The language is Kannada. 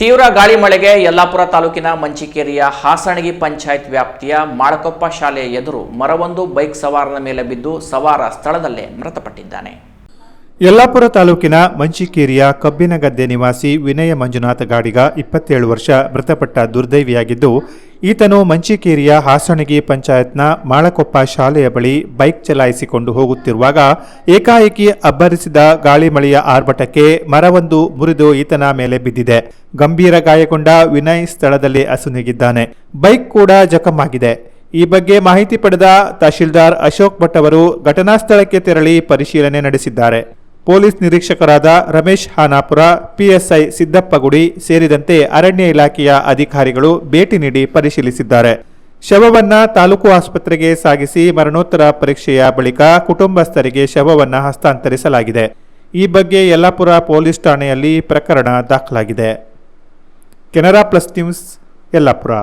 ತೀವ್ರ ಗಾಳಿ ಮಳೆಗೆ ಯಲ್ಲಾಪುರ ತಾಲೂಕಿನ ಮಂಚಿಕೇರಿಯ ಹಾಸಣಗಿ ಪಂಚಾಯತ್ ವ್ಯಾಪ್ತಿಯ ಮಾಡಕೊಪ್ಪ ಶಾಲೆಯ ಎದುರು ಮರವೊಂದು ಬೈಕ್ ಸವಾರನ ಮೇಲೆ ಬಿದ್ದು ಸವಾರ ಸ್ಥಳದಲ್ಲೇ ಮೃತಪಟ್ಟಿದ್ದಾನೆ. ಯಲ್ಲಾಪುರ ತಾಲೂಕಿನ ಮಂಚಿಕೇರಿಯ ಕಬ್ಬಿನಗದ್ದೆ ನಿವಾಸಿ ವಿನಯ ಮಂಜುನಾಥ ಗಾಡಿಗ ಇಪ್ಪತ್ತೇಳು ವರ್ಷ ಮೃತಪಟ್ಟ ದುರ್ದೈವಿಯಾಗಿದ್ದು, ಈತನು ಮಂಚಿಕೇರಿಯ ಹಾಸಣಗಿ ಪಂಚಾಯತ್ನ ಮಾಳಕೊಪ್ಪ ಶಾಲೆಯ ಬಳಿ ಬೈಕ್ ಚಲಾಯಿಸಿಕೊಂಡು ಹೋಗುತ್ತಿರುವಾಗ ಏಕಾಏಕಿ ಅಬ್ಬರಿಸಿದ ಗಾಳಿ ಮಳೆಯ ಆರ್ಭಟಕ್ಕೆ ಮರವೊಂದು ಮುರಿದು ಈತನ ಮೇಲೆ ಬಿದ್ದಿದೆ. ಗಂಭೀರ ಗಾಯಗೊಂಡ ವಿನಯ್ ಸ್ಥಳದಲ್ಲಿ ಅಸುನೀಗಿದ್ದಾನೆ ಬೈಕ್ ಕೂಡ ಜಖಮಾಗಿದೆ ಈ ಬಗ್ಗೆ ಮಾಹಿತಿ ಪಡೆದ ತಹಶೀಲ್ದಾರ್ ಅಶೋಕ್ ಭಟ್ ಅವರು ಘಟನಾ ಸ್ಥಳಕ್ಕೆ ತೆರಳಿ ಪರಿಶೀಲನೆ ನಡೆಸಿದ್ದಾರೆ. ಪೊಲೀಸ್ ನಿರೀಕ್ಷಕರಾದ ರಮೇಶ್ ಹಾನಾಪುರ, ಪಿಎಸ್ಐ ಸಿದ್ದಪ್ಪಗುಡಿ ಸೇರಿದಂತೆ ಅರಣ್ಯ ಇಲಾಖೆಯ ಅಧಿಕಾರಿಗಳು ಭೇಟಿ ನೀಡಿ ಪರಿಶೀಲಿಸಿದ್ದಾರೆ. ಶವವನ್ನ ತಾಲೂಕು ಆಸ್ಪತ್ರೆಗೆ ಸಾಗಿಸಿ ಮರಣೋತ್ತರ ಪರೀಕ್ಷೆಯ ಬಳಿಕ ಕುಟುಂಬಸ್ಥರಿಗೆ ಶವವನ್ನು ಹಸ್ತಾಂತರಿಸಲಾಗಿದೆ. ಈ ಬಗ್ಗೆ ಯಲ್ಲಾಪುರ ಪೊಲೀಸ್ ಠಾಣೆಯಲ್ಲಿ ಪ್ರಕರಣ ದಾಖಲಾಗಿದೆ. Canara plus news Yellapur.